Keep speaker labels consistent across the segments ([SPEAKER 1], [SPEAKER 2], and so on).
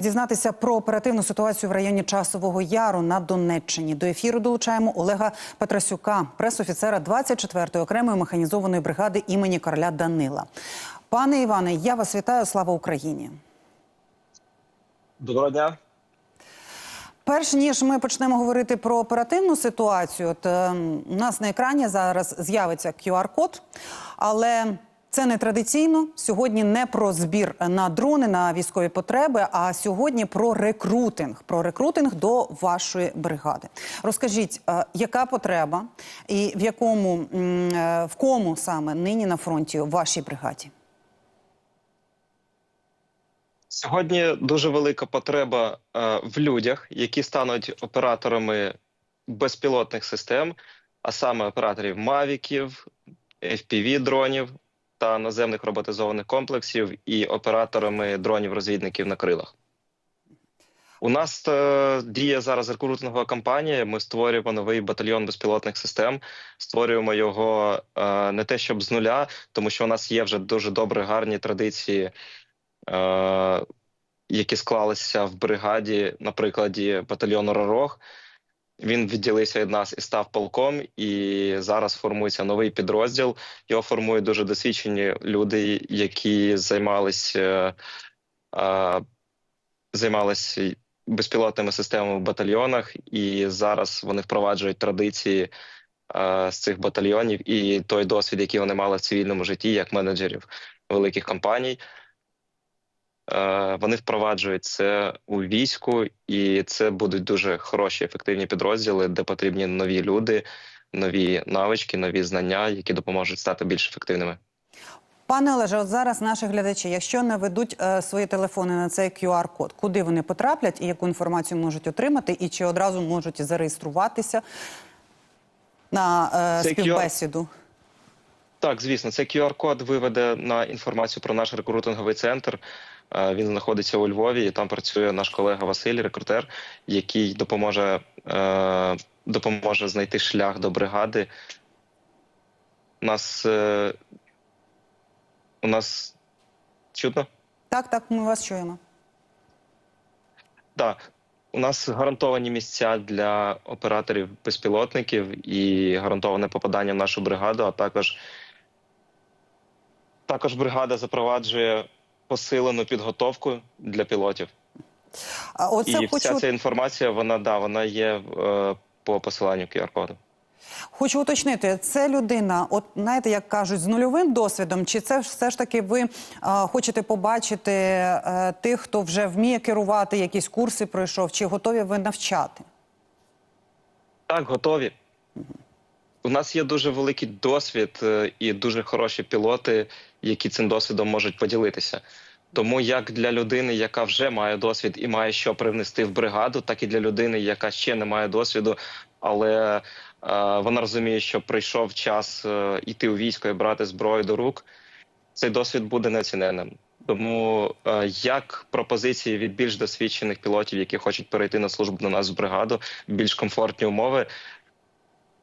[SPEAKER 1] Дізнатися про оперативну ситуацію в районі Часового Яру на Донеччині. До ефіру долучаємо Олега Петрасюка, пресофіцера 24-ї окремої механізованої бригади імені короля Данила. Пане Іване, я вас вітаю. Слава Україні!
[SPEAKER 2] Доброго дня.
[SPEAKER 1] Перш ніж ми почнемо говорити про оперативну ситуацію, от е, у нас на екрані зараз з'явиться QR-код, але це не традиційно. Сьогодні не про збір на дрони на військові потреби, а сьогодні про рекрутинг. Про рекрутинг до вашої бригади. Розкажіть, е, яка потреба і в якому е, в кому саме нині на фронті в вашій бригаді?
[SPEAKER 2] Сьогодні дуже велика потреба е, в людях, які стануть операторами безпілотних систем, а саме операторів мавіків, fpv дронів та наземних роботизованих комплексів і операторами дронів-розвідників на крилах. У нас е, діє зараз рекрутингова кампанія. Ми створюємо новий батальйон безпілотних систем. Створюємо його е, не те, щоб з нуля, тому що у нас є вже дуже добре гарні традиції е, які склалися в бригаді на прикладі батальйону Ророг. Він відділився від нас і став полком, і зараз формується новий підрозділ. Його формують дуже досвідчені люди, які займалися е, займалися безпілотними системами в батальйонах, і зараз вони впроваджують традиції е, з цих батальйонів і той досвід, який вони мали в цивільному житті, як менеджерів великих компаній. Е, Вони впроваджують це у війську, і це будуть дуже хороші, ефективні підрозділи, де потрібні нові люди, нові навички, нові знання, які допоможуть стати більш ефективними.
[SPEAKER 1] Пане Олеже, от зараз наші глядачі, якщо наведуть е, свої телефони на цей QR-код, куди вони потраплять і яку інформацію можуть отримати, і чи одразу можуть зареєструватися на е, співбесіду?
[SPEAKER 2] Так, звісно, цей QR-код виведе на інформацію про наш рекрутинговий центр. Е, Він знаходиться у Львові, і там працює наш колега Василь, рекрутер, який допоможе, е, допоможе знайти шлях до бригади. У нас е, у нас чутно?
[SPEAKER 1] Так, так, ми вас чуємо.
[SPEAKER 2] Так. У нас гарантовані місця для операторів безпілотників і гарантоване попадання в нашу бригаду, а також також бригада запроваджує посилену підготовку для пілотів.
[SPEAKER 1] А оце
[SPEAKER 2] і
[SPEAKER 1] хочу,
[SPEAKER 2] вся ця інформація, вона да, вона є е, по посиланню QR-коду.
[SPEAKER 1] хочу уточнити, це людина, от знаєте, як кажуть, з нульовим досвідом, чи це все ж таки ви е, хочете побачити е, тих, хто вже вміє керувати, якісь курси пройшов, чи готові ви навчати?
[SPEAKER 2] Так, готові. У нас є дуже великий досвід е, і дуже хороші пілоти, які цим досвідом можуть поділитися. Тому як для людини, яка вже має досвід і має що привнести в бригаду, так і для людини, яка ще не має досвіду, але е, вона розуміє, що прийшов час е, йти у військо і брати зброю до рук. Цей досвід буде неоціненним. Тому е, як пропозиції від більш досвідчених пілотів, які хочуть перейти на службу до нас в бригаду, більш комфортні умови,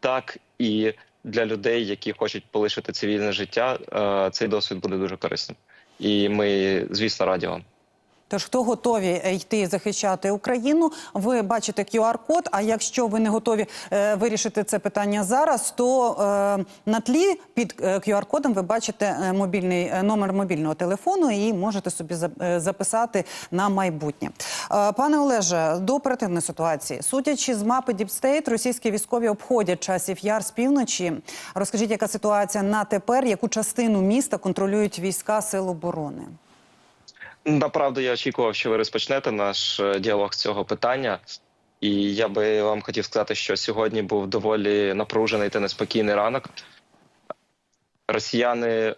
[SPEAKER 2] так і для людей, які хочуть полишити цивільне життя, е, цей досвід буде дуже корисним. І ми, звісно, раді вам.
[SPEAKER 1] Тож, хто готові е, йти захищати Україну, ви бачите QR-код. А якщо ви не готові е, вирішити це питання зараз, то е, на тлі під е, QR-кодом ви бачите е, мобільний номер мобільного телефону і можете собі за- записати на майбутнє. Е, пане Олеже, до оперативної ситуації, судячи з мапи State, російські військові обходять часів яр з півночі. Розкажіть, яка ситуація на тепер, яку частину міста контролюють війська Сил оборони?
[SPEAKER 2] Направду, я очікував, що ви розпочнете наш е, діалог з цього питання. І я би вам хотів сказати, що сьогодні був доволі напружений та неспокійний ранок. Росіяни е,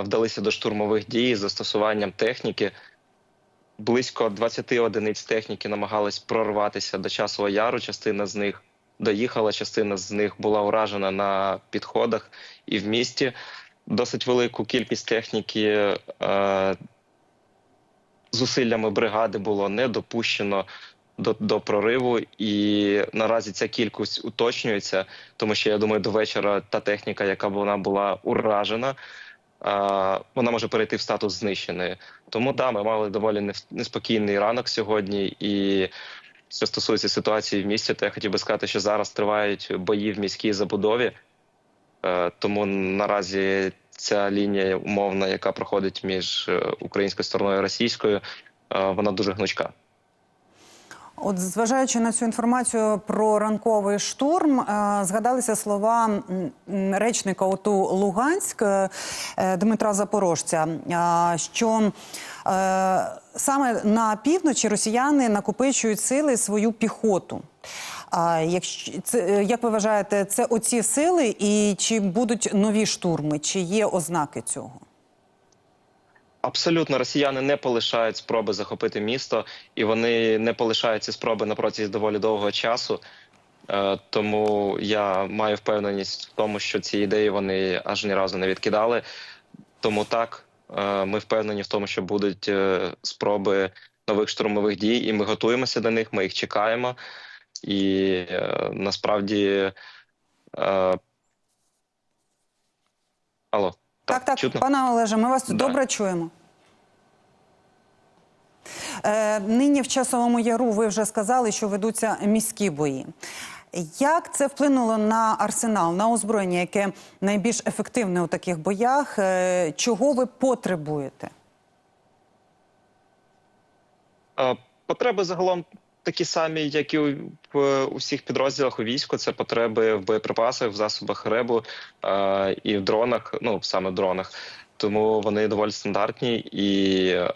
[SPEAKER 2] вдалися до штурмових дій з застосуванням техніки. Близько 20 одиниць техніки намагались прорватися до часового яру. Частина з них доїхала, частина з них була уражена на підходах і в місті. Досить велику кількість техніки е, зусиллями бригади було не допущено до, до прориву, і наразі ця кількість уточнюється, тому що я думаю, до вечора та техніка, яка вона була уражена, вона може перейти в статус знищеної. Тому да, ми мали доволі неспокійний ранок сьогодні. І що стосується ситуації в місті, то я хотів би сказати, що зараз тривають бої в міській забудові. Е, Тому наразі ця лінія умовна, яка проходить між е, українською стороною і російською, е, вона дуже гнучка.
[SPEAKER 1] От, зважаючи на цю інформацію про ранковий штурм, е, згадалися слова речника ОТУ Луганськ Дмитра Запорожця, що саме на півночі росіяни накопичують сили свою піхоту. А якщо це е, як ви вважаєте, це оці сили, і чи будуть нові штурми, чи є ознаки цього?
[SPEAKER 2] Абсолютно, росіяни не полишають спроби захопити місто, і вони не полишають ці спроби на протязі доволі довгого часу. Е, Тому я маю впевненість в тому, що ці ідеї вони аж ні разу не відкидали. Тому так, е, ми впевнені в тому, що будуть спроби нових штурмових дій, і ми готуємося до них. Ми їх чекаємо. І е, насправді. е, Алло,
[SPEAKER 1] Так, так,
[SPEAKER 2] чутно?
[SPEAKER 1] пане Олеже, ми вас
[SPEAKER 2] Да.
[SPEAKER 1] добре чуємо. Е, нині в часовому яру ви вже сказали, що ведуться міські бої. Як це вплинуло на арсенал, на озброєння, яке найбільш ефективне у таких боях? Е, чого ви потребуєте?
[SPEAKER 2] Е, Потреби загалом такі самі, як і в усіх підрозділах у війську. Це потреби в боєприпасах, в засобах ребу е, і в дронах, ну саме дронах. Тому вони доволі стандартні, і е,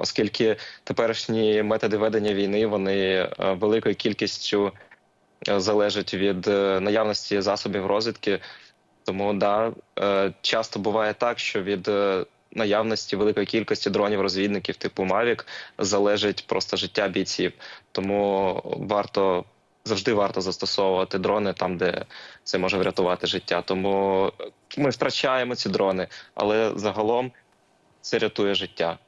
[SPEAKER 2] оскільки теперішні методи ведення війни вони е, великою кількістю е, залежать від е, наявності засобів розвідки. Тому да, е, часто буває так, що від наявності великої кількості дронів-розвідників типу Mavic залежить просто життя бійців. Тому варто завжди варто застосовувати дрони там, де це може врятувати життя. Тому ми втрачаємо ці дрони, але загалом це рятує життя.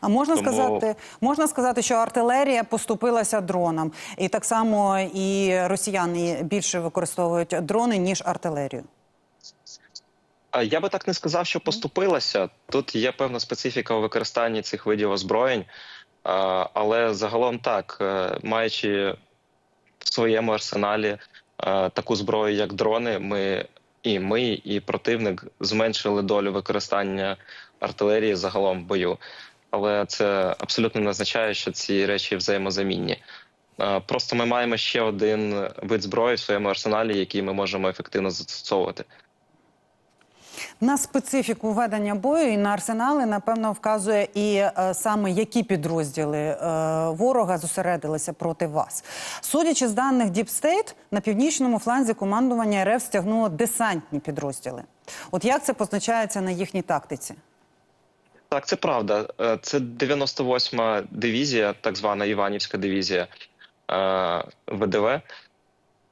[SPEAKER 1] А можна
[SPEAKER 2] Тому-
[SPEAKER 1] сказати, можна сказати, що артилерія поступилася дронам, і так само і росіяни більше використовують дрони ніж артилерію.
[SPEAKER 2] Я би так не сказав, що поступилася. Тут є певна специфіка у використанні цих видів озброєнь, але загалом так, е, маючи в своєму арсеналі е, таку зброю, як дрони, ми і ми, і противник зменшили долю використання артилерії загалом в бою. Але це абсолютно не означає, що ці речі взаємозамінні. Е, Просто ми маємо ще один вид зброї в своєму арсеналі, який ми можемо ефективно застосовувати.
[SPEAKER 1] На специфіку ведення бою і на арсенали, напевно, вказує і е, саме які підрозділи е, ворога зосередилися проти вас. Судячи з даних State, на північному фланзі командування РФ стягнуло десантні підрозділи. От як це позначається на їхній тактиці?
[SPEAKER 2] Так, це правда. Е, Це 98-ма дивізія, так звана Іванівська дивізія е, ВДВ.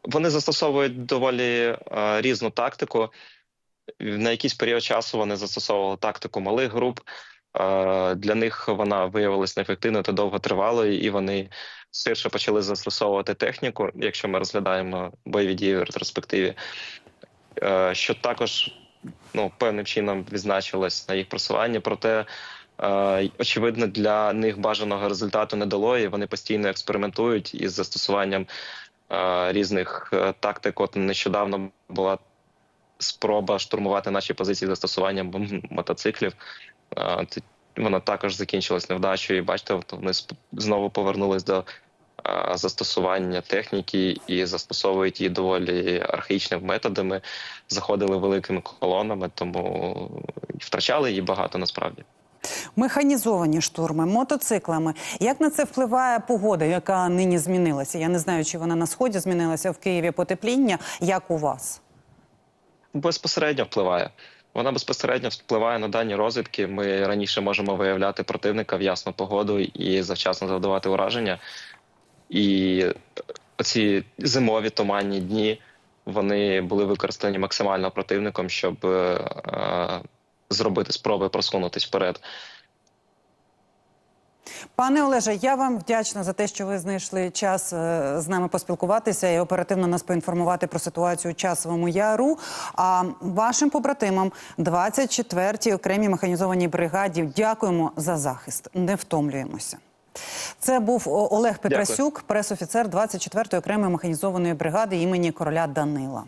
[SPEAKER 2] Вони застосовують доволі е, різну тактику. На якийсь період часу вони застосовували тактику малих груп. Е, Для них вона виявилась неефективною та довготривалою, і вони ширше почали застосовувати техніку, якщо ми розглядаємо бойові дії в ретроспективі, Е, що також ну, певним чином відзначилось на їх просуванні. Проте, е, очевидно, для них бажаного результату не дало, і вони постійно експериментують із застосуванням різних тактик. От нещодавно була спроба штурмувати наші позиції застосуванням мотоциклів. Вона також закінчилась невдачею. І бачите, вони знову повернулись до застосування техніки і застосовують її доволі архаїчними методами. Заходили великими колонами, тому втрачали її багато насправді.
[SPEAKER 1] Механізовані штурми, мотоциклами. Як на це впливає погода, яка нині змінилася? Я не знаю, чи вона на сході змінилася в Києві потепління. Як у вас?
[SPEAKER 2] Безпосередньо впливає. Вона безпосередньо впливає на дані розвідки. Ми раніше можемо виявляти противника в ясну погоду і завчасно завдавати ураження. І оці зимові туманні дні вони були використані максимально противником, щоб е, е, зробити спроби просунутися вперед.
[SPEAKER 1] Пане Олеже, я вам вдячна за те, що ви знайшли час е, з нами поспілкуватися і оперативно нас поінформувати про ситуацію у часовому яру. А вашим побратимам 24-й окремій механізованій бригаді дякуємо за захист. Не втомлюємося. Це був Олег Петрасюк, пресофіцер 24-ї окремої механізованої бригади імені короля Данила.